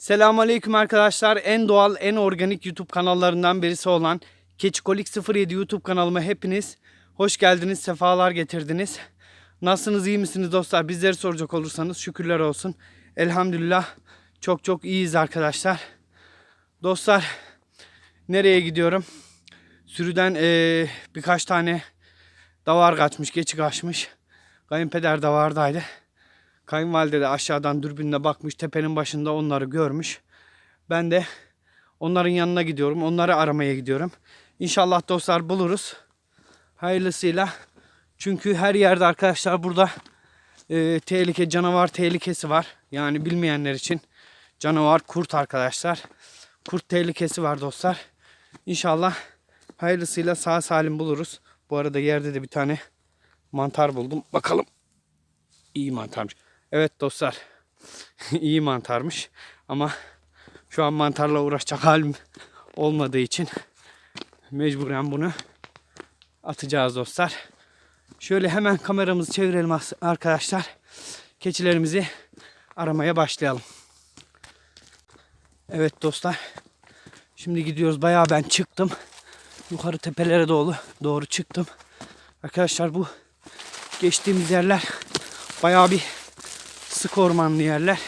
Selamünaleyküm arkadaşlar. En doğal, en organik YouTube kanallarından birisi olan Keçikolik 07 YouTube kanalıma hepiniz hoş geldiniz, sefalar getirdiniz. Nasılsınız, iyi misiniz dostlar? Bizleri soracak olursanız şükürler olsun. Elhamdülillah çok çok iyiyiz arkadaşlar. Dostlar nereye gidiyorum? Sürüden eee, birkaç tane davar kaçmış, geçi kaçmış. Kayınpeder davardaydı. Kayınvalide de aşağıdan dürbünle bakmış tepenin başında onları görmüş. Ben de onların yanına gidiyorum. Onları aramaya gidiyorum. İnşallah dostlar buluruz. Hayırlısıyla. Çünkü her yerde arkadaşlar burada e, tehlike, canavar tehlikesi var. Yani bilmeyenler için canavar kurt arkadaşlar. Kurt tehlikesi var dostlar. İnşallah hayırlısıyla sağ salim buluruz. Bu arada yerde de bir tane mantar buldum. Bakalım. İyi mantarmış. Evet dostlar. iyi mantarmış. Ama şu an mantarla uğraşacak halim olmadığı için mecburen bunu atacağız dostlar. Şöyle hemen kameramızı çevirelim arkadaşlar. Keçilerimizi aramaya başlayalım. Evet dostlar. Şimdi gidiyoruz. Bayağı ben çıktım. Yukarı tepelere doğru doğru çıktım. Arkadaşlar bu geçtiğimiz yerler bayağı bir sık ormanlı yerler.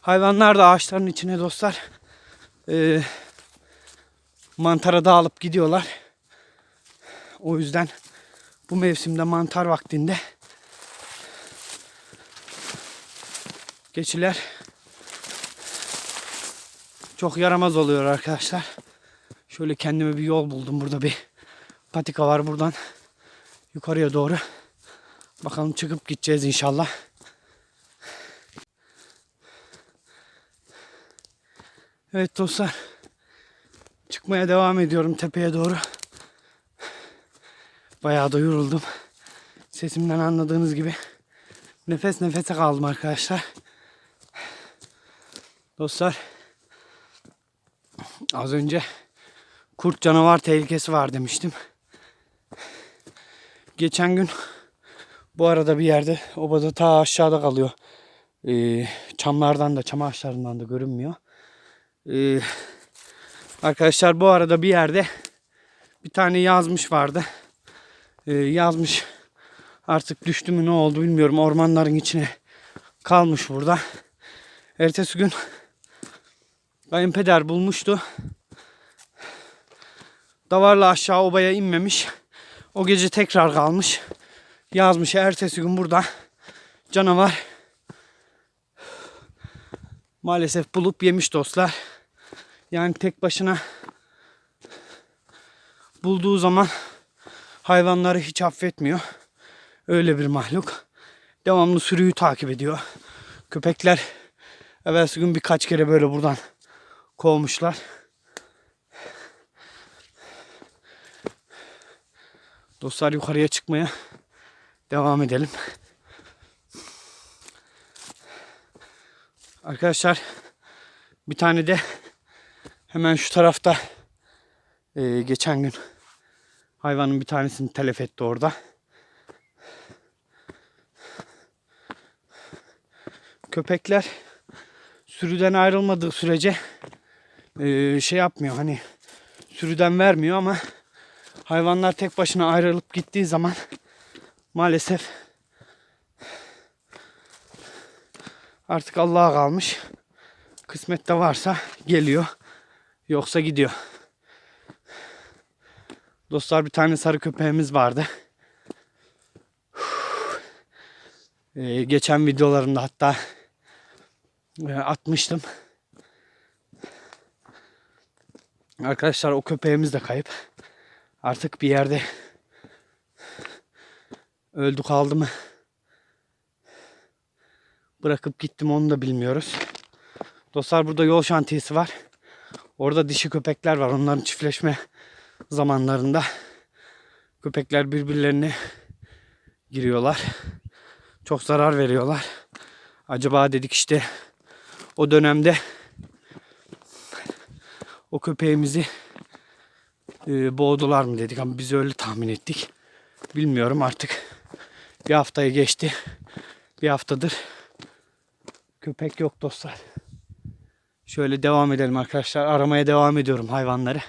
Hayvanlar da ağaçların içine dostlar eee, mantara dağılıp gidiyorlar. O yüzden bu mevsimde mantar vaktinde geçiler çok yaramaz oluyor arkadaşlar. Şöyle kendime bir yol buldum. Burada bir patika var buradan yukarıya doğru. Bakalım çıkıp gideceğiz inşallah. Evet dostlar. Çıkmaya devam ediyorum tepeye doğru. Bayağı da yoruldum. Sesimden anladığınız gibi nefes nefese kaldım arkadaşlar. Dostlar az önce kurt canavar tehlikesi var demiştim. Geçen gün bu arada bir yerde obada ta aşağıda kalıyor. Ee, çamlardan da çam ağaçlarından da görünmüyor. Ee, arkadaşlar bu arada bir yerde bir tane yazmış vardı. Ee, yazmış artık düştü mü ne oldu bilmiyorum. Ormanların içine kalmış burada. Ertesi gün kayınpeder bulmuştu. Davarla aşağı obaya inmemiş. O gece tekrar kalmış. Yazmış ertesi gün burada canavar maalesef bulup yemiş dostlar. Yani tek başına bulduğu zaman hayvanları hiç affetmiyor. Öyle bir mahluk. Devamlı sürüyü takip ediyor. Köpekler evvelsi gün birkaç kere böyle buradan kovmuşlar. Dostlar yukarıya çıkmaya devam edelim. Arkadaşlar bir tane de hemen şu tarafta e, geçen gün hayvanın bir tanesini telef etti orada. Köpekler sürüden ayrılmadığı sürece e, şey yapmıyor hani sürüden vermiyor ama hayvanlar tek başına ayrılıp gittiği zaman maalesef artık Allah'a kalmış. Kısmette varsa geliyor. Yoksa gidiyor. Dostlar bir tane sarı köpeğimiz vardı. Ee, geçen videolarımda hatta e, atmıştım. Arkadaşlar o köpeğimiz de kayıp. Artık bir yerde öldü kaldı mı? Bırakıp gittim onu da bilmiyoruz. Dostlar burada yol şantiyesi var. Orada dişi köpekler var. Onların çiftleşme zamanlarında köpekler birbirlerine giriyorlar. Çok zarar veriyorlar. Acaba dedik işte o dönemde o köpeğimizi e, boğdular mı dedik ama biz öyle tahmin ettik. Bilmiyorum artık. Bir haftayı geçti. Bir haftadır köpek yok dostlar. Şöyle devam edelim arkadaşlar. Aramaya devam ediyorum hayvanları.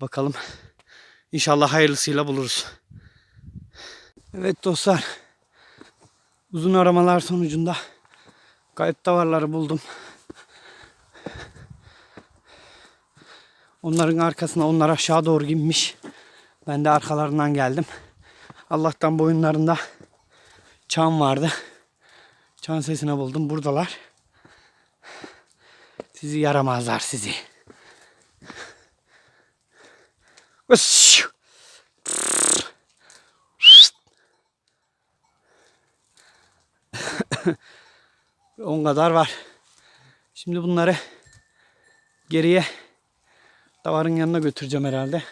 Bakalım. İnşallah hayırlısıyla buluruz. Evet dostlar. Uzun aramalar sonucunda kayıp davarları buldum. Onların arkasına onlar aşağı doğru inmiş. Ben de arkalarından geldim. Allah'tan boyunlarında çan vardı. Çan sesine buldum. Buradalar. Sizi yaramazlar sizi. On kadar var. Şimdi bunları geriye davarın yanına götüreceğim herhalde.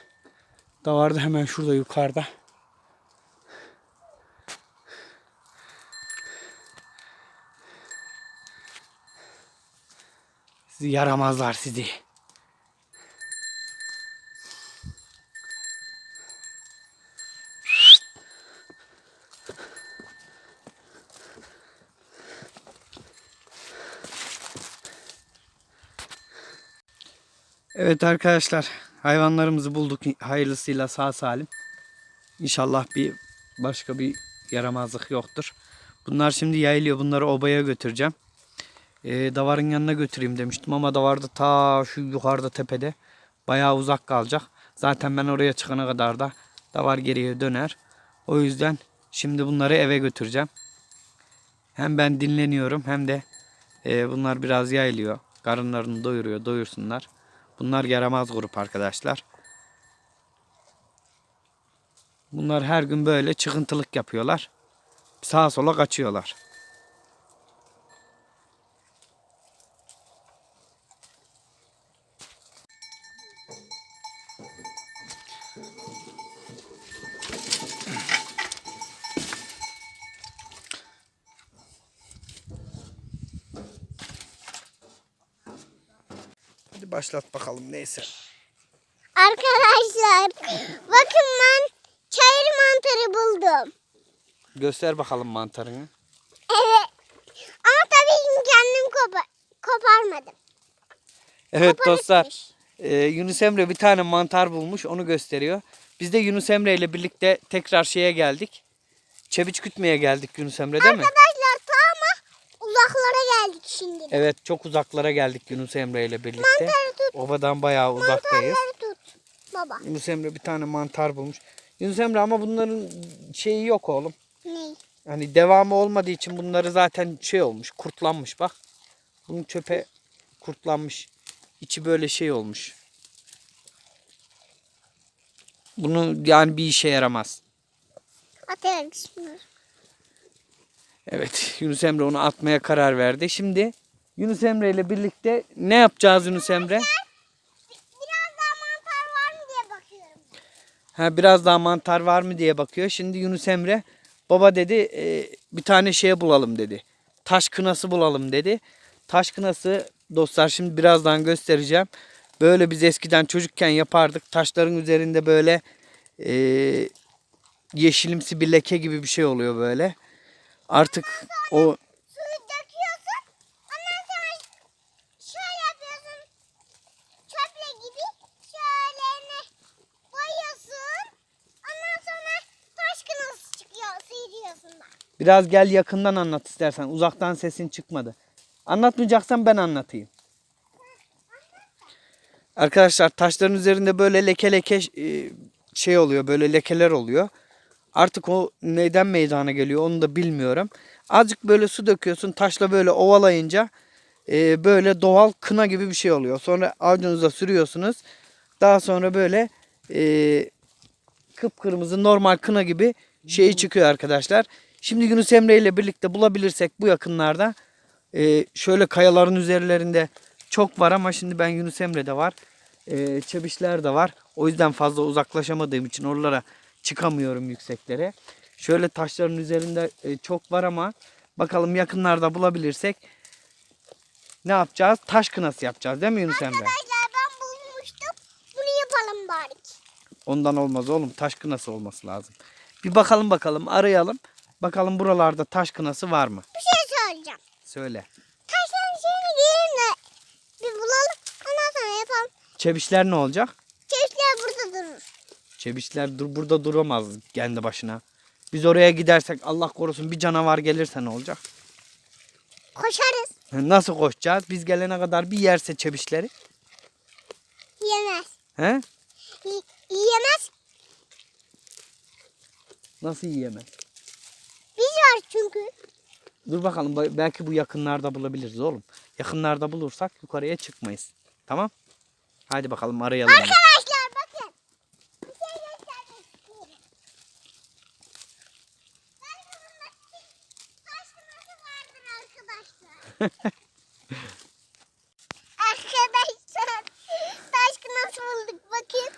Davar da hemen şurada yukarıda. Yaramazlar sizi. Evet arkadaşlar hayvanlarımızı bulduk hayırlısıyla sağ salim. İnşallah bir başka bir yaramazlık yoktur. Bunlar şimdi yayılıyor. Bunları obaya götüreceğim. Ee, davarın yanına götüreyim demiştim ama davar da ta şu yukarıda tepede. Bayağı uzak kalacak. Zaten ben oraya çıkana kadar da davar geriye döner. O yüzden şimdi bunları eve götüreceğim. Hem ben dinleniyorum hem de e, bunlar biraz yayılıyor. Karınlarını doyuruyor, doyursunlar. Bunlar yaramaz grup arkadaşlar. Bunlar her gün böyle çıkıntılık yapıyorlar. Sağa sola kaçıyorlar. Başlat bakalım neyse. Arkadaşlar bakın ben çayır mantarı buldum. Göster bakalım mantarını. Evet. Ama tabii ki kendim kopa- koparmadım. Evet Kapanık dostlar. imiş. e, Yunus Emre bir tane mantar bulmuş onu gösteriyor. Biz de Yunus Emre ile birlikte tekrar şeye geldik. Çebiç kütmeye geldik Yunus Emre değil mi? Arkadaşlar ama geldik şimdi. Evet çok uzaklara geldik Yunus Emre ile birlikte. Mantarı tut. Obadan bayağı uzaktayız. Mantarları tut. Baba. Yunus Emre bir tane mantar bulmuş. Yunus Emre ama bunların şeyi yok oğlum. Ne? Hani devamı olmadığı için bunları zaten şey olmuş, kurtlanmış bak. Bunun çöpe kurtlanmış. İçi böyle şey olmuş. Bunu yani bir işe yaramaz. Şimdi. Evet Yunus Emre onu atmaya karar verdi. Şimdi Yunus Emre ile birlikte ne yapacağız Yunus Emre? Biraz daha mantar var mı diye bakıyorum. Ha, biraz daha mantar var mı diye bakıyor. Şimdi Yunus Emre baba dedi e, bir tane şey bulalım dedi. Taş kınası bulalım dedi. Taş kınası dostlar şimdi birazdan göstereceğim. Böyle biz eskiden çocukken yapardık. Taşların üzerinde böyle e, yeşilimsi bir leke gibi bir şey oluyor böyle. Artık o Suyu döküyorsun. Ondan sonra şöyle yapıyorsun. Çöple gibi şöyle ne koyuyorsun. Ondan sonra taş kınası çıkıyor. Sıyırıyorsun biraz gel yakından anlat istersen. Uzaktan sesin çıkmadı. Anlatmayacaksan ben anlatayım. Arkadaşlar taşların üzerinde böyle leke leke e, şey oluyor böyle lekeler oluyor. Artık o neden meydana geliyor onu da bilmiyorum. Azıcık böyle su döküyorsun taşla böyle ovalayınca e, böyle doğal kına gibi bir şey oluyor. Sonra avucunuza sürüyorsunuz. Daha sonra böyle e, kıpkırmızı normal kına gibi şeyi çıkıyor arkadaşlar. Şimdi Yunus Emre ile birlikte bulabilirsek bu yakınlarda e, şöyle kayaların üzerlerinde çok var ama şimdi ben Yunus Emre'de var. E, çebişler de var. O yüzden fazla uzaklaşamadığım için oralara çıkamıyorum yükseklere. Şöyle taşların üzerinde e, çok var ama bakalım yakınlarda bulabilirsek ne yapacağız? Taş kınası yapacağız değil mi Yunus Emre? Arkadaşlar ben bulmuştum. Bunu yapalım bari. Ondan olmaz oğlum. Taş kınası olması lazım. Bir bakalım bakalım arayalım. Bakalım buralarda taş kınası var mı? Bir şey söyleyeceğim. Söyle. Taşların şeyini giyelim de bir bulalım. Ondan sonra yapalım. Çebişler ne olacak? Çebişler dur burada duramaz kendi başına. Biz oraya gidersek Allah korusun bir canavar gelirse ne olacak? Koşarız. Nasıl koşacağız? Biz gelene kadar bir yerse çebişleri. Yemez. He? Y- yiyemez. Nasıl yiyemez? Biz var çünkü. Dur bakalım ba- belki bu yakınlarda bulabiliriz oğlum. Yakınlarda bulursak yukarıya çıkmayız. Tamam? Hadi bakalım arayalım. Arkadaşlar bakın. Bir şey göstermek istiyorum. Belki bunda taş kınası vardır arkadaşlar. arkadaşlar taş kınası bulduk bakın.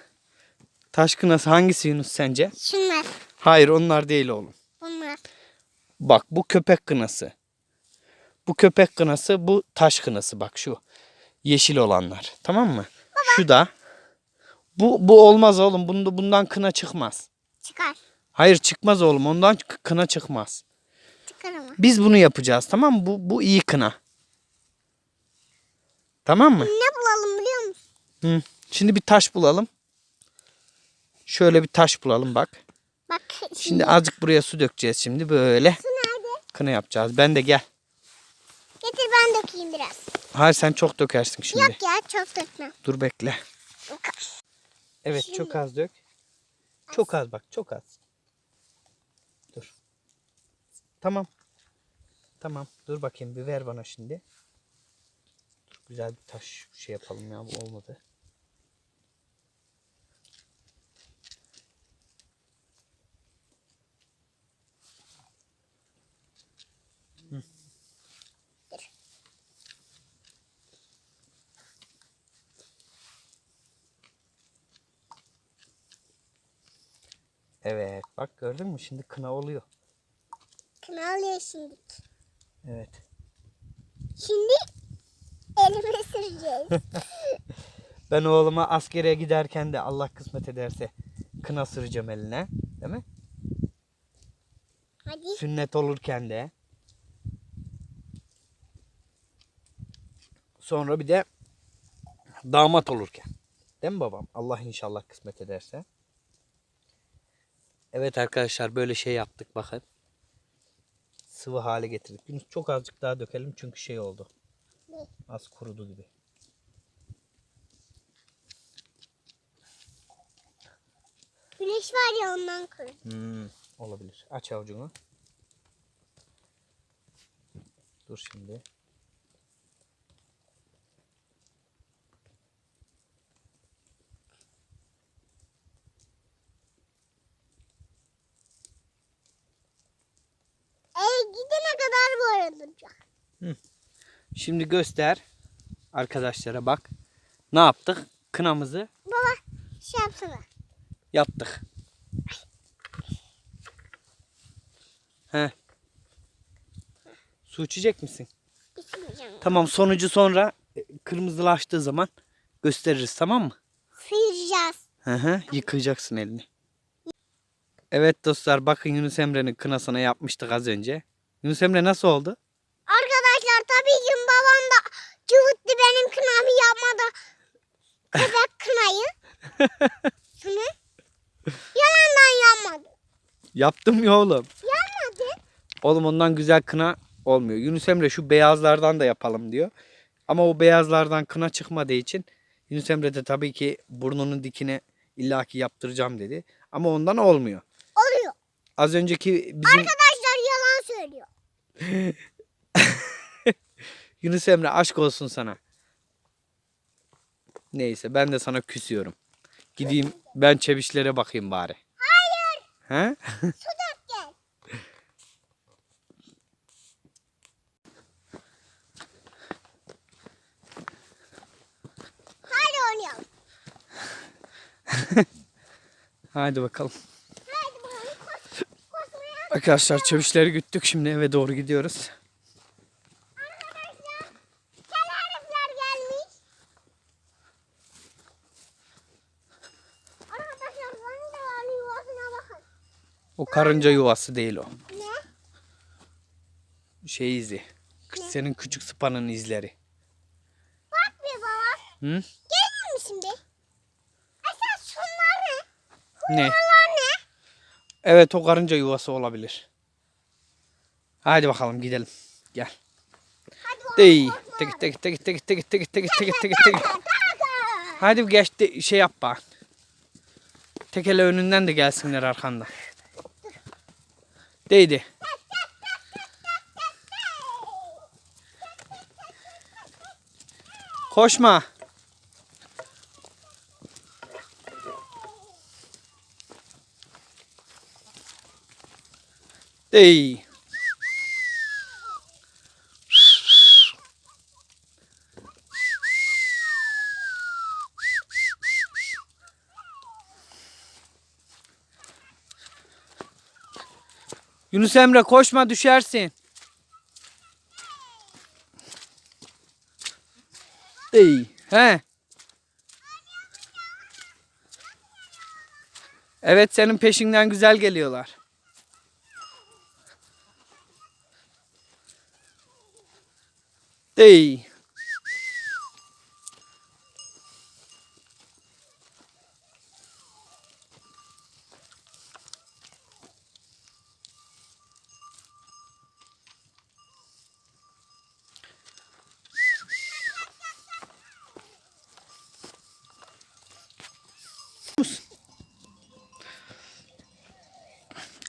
Taş kınası hangisi Yunus sence? Şunlar. Hayır onlar değil oğlum. Bunlar. Bak bu köpek kınası. Bu köpek kınası bu taş kınası bak şu. Yeşil olanlar. Tamam mı? Şu da. Bu, bu olmaz oğlum. Bunda, bundan kına çıkmaz. Çıkar. Hayır çıkmaz oğlum. Ondan kına çıkmaz. Çıkar ama. Biz bunu yapacağız tamam mı? Bu, bu iyi kına. Tamam mı? Ne bulalım biliyor musun? Hı. Şimdi bir taş bulalım. Şöyle bir taş bulalım bak. Bak şimdi. Şimdi azıcık buraya su dökeceğiz şimdi böyle. Su nerede? Kına yapacağız. Ben de gel. Getir ben dökeyim biraz. Hayır sen çok dökersin şimdi. Yok ya çok dökmem. Dur bekle. Evet Şimdi- çok az dök. Çok az bak çok az. Dur. Tamam. Tamam dur bakayım bir ver bana şimdi. Güzel bir taş şey yapalım ya bu olmadı. Evet bak gördün mü şimdi kına oluyor. Kına alıyor şimdi. Evet. Şimdi elime süreceğiz. Ben oğluma askere giderken de Allah kısmet ederse kına süreceğim eline. Değil mi? Hadi. Sünnet olurken de. Sonra bir de damat olurken. Değil mi babam? Allah inşallah kısmet ederse. Evet arkadaşlar böyle şey yaptık bakın. Sıvı hale getirdik. Yunus çok azıcık daha dökelim çünkü şey oldu. Az kurudu gibi. Güneş var ya ondan kır. Hmm, olabilir. Aç avucunu. Dur şimdi. Ey gidene duracak. Şimdi göster arkadaşlara bak. Ne yaptık? Kınamızı Baba şey yapsana. yaptık. He. Su içecek misin? İçmeyeceğim. Tamam sonucu sonra e, kırmızılaştığı zaman gösteririz tamam mı? Sıyıracağız. Hı hı yıkayacaksın elini. Evet dostlar bakın Yunus Emre'nin kınasına yapmıştık az önce. Yunus Emre nasıl oldu? Arkadaşlar tabii ki babam da cıvıttı benim kınamı yapmadı. Köpek kınayı. Sana. Yalandan yapmadı. Yaptım ya oğlum. Yapmadı. Oğlum ondan güzel kına olmuyor. Yunus Emre şu beyazlardan da yapalım diyor. Ama o beyazlardan kına çıkmadığı için Yunus Emre de tabii ki burnunun dikine illaki yaptıracağım dedi. Ama ondan olmuyor. Oluyor. Az önceki bizim yalan söylüyor. Yunus Emre aşk olsun sana. Neyse ben de sana küsüyorum. Gideyim ben çebişlere bakayım bari. Hayır. He? Su dök gel. Hadi oynayalım. Hadi bakalım. Arkadaşlar çövüşleri güttük. Şimdi eve doğru gidiyoruz. O karınca yuvası değil o. Ne? Şey izi. Senin küçük sıpanın izleri. Bak bir baba. Hı? Geliyor mu şimdi? Aslan şunları. Ne? Evet o karınca yuvası olabilir. Hadi bakalım gidelim. Gel. Dey. Tek tek tek tek tek tek tek tek tek tek. Hadi geç de şey yap bak. Tekele önünden de gelsinler arkanda. Değdi. Koşma. Dey. Yunus Emre koşma düşersin. Ey, he. Evet senin peşinden güzel geliyorlar. Ey.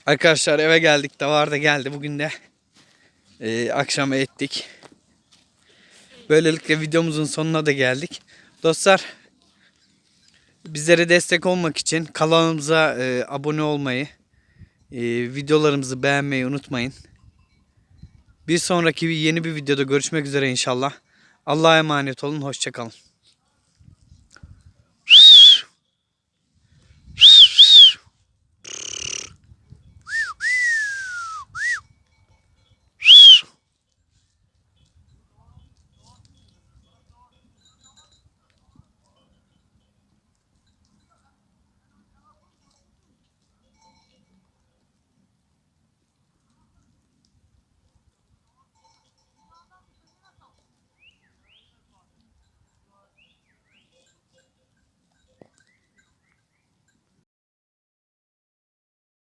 Arkadaşlar eve geldik. Davar da geldi. Bugün de e, akşam ettik. Böylelikle videomuzun sonuna da geldik. Dostlar bizlere destek olmak için kanalımıza e, abone olmayı, e, videolarımızı beğenmeyi unutmayın. Bir sonraki yeni bir videoda görüşmek üzere inşallah. Allah'a emanet olun. Hoşçakalın.